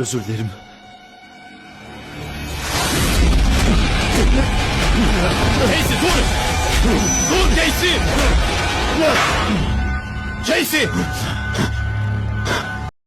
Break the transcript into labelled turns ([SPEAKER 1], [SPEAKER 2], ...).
[SPEAKER 1] Özür dilerim.
[SPEAKER 2] Casey dur! Dur Casey! Casey!